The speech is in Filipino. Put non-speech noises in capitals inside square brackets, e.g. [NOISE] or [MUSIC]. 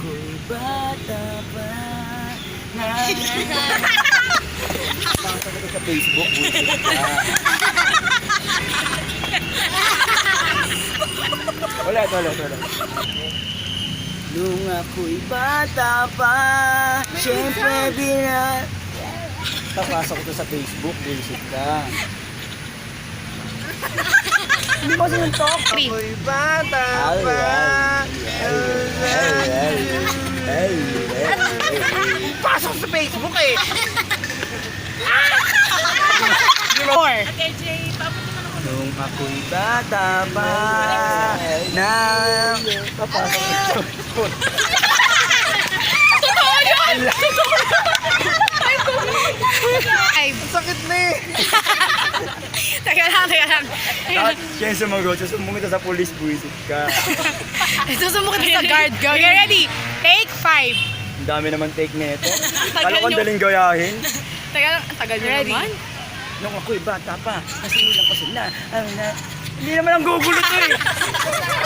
ako'y bata pa ko to sa Facebook, bullshit ka. Wala, wala, wala. Nung ako'y bata pa, syempre bina... Papasok ko to sa Facebook, bullshit ka. Hindi mo talk. Ako'y bata Ay, pa. Facebook eh. [LAUGHS] Four. Nung ako'y bata pa na papasok Totoo yun! Five. Sakit na eh. [LAUGHS] Teka lang, teka lang. Lahat siya yung sumagot, kita sa police, buwisit ka. [LAUGHS] Susumukit sa guard ko. Okay, ready? Take five. Ang dami naman take na ito. [LAUGHS] Tagal Kala ko ang daling gayahin. [LAUGHS] Ang tagal nyo Ready? Naman. Nung ako'y bata pa, kasi lang ko sila. Ano na, hindi naman ang gugulo to eh. [LAUGHS]